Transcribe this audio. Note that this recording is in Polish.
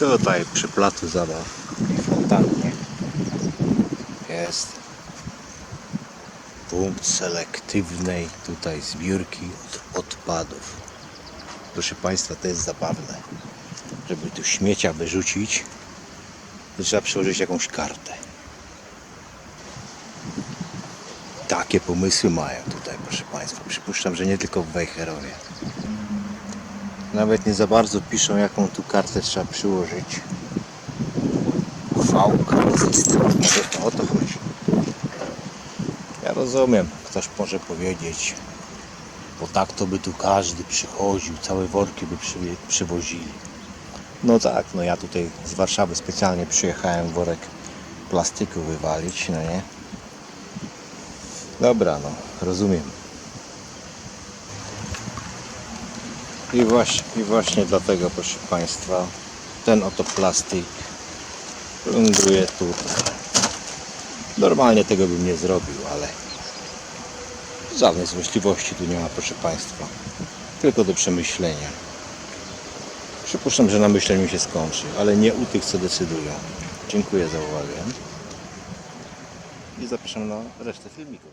Tutaj przy placu zabaw w fontannie jest punkt selektywnej tutaj zbiórki od odpadów. Proszę Państwa, to jest zabawne. Żeby tu śmiecia wyrzucić, to trzeba przyłożyć jakąś kartę. Takie pomysły mają tutaj, proszę Państwa. Przypuszczam, że nie tylko w Wejherowie. Nawet nie za bardzo piszą, jaką tu kartę trzeba przyłożyć. Może to o to chodzi. Ja rozumiem, ktoś może powiedzieć, bo tak to by tu każdy przychodził, całe worki by przy, przywozili. No tak, no ja tutaj z Warszawy specjalnie przyjechałem worek plastiku wywalić, no nie? Dobra, no, rozumiem. I właśnie, I właśnie dlatego, proszę Państwa, ten oto plastik ląduje tutaj. Normalnie tego bym nie zrobił, ale żadnej złośliwości tu nie ma, proszę Państwa. Tylko do przemyślenia. Przypuszczam, że na myśleniu się skończy, ale nie u tych, co decydują. Dziękuję za uwagę. I zapraszam na resztę filmiku.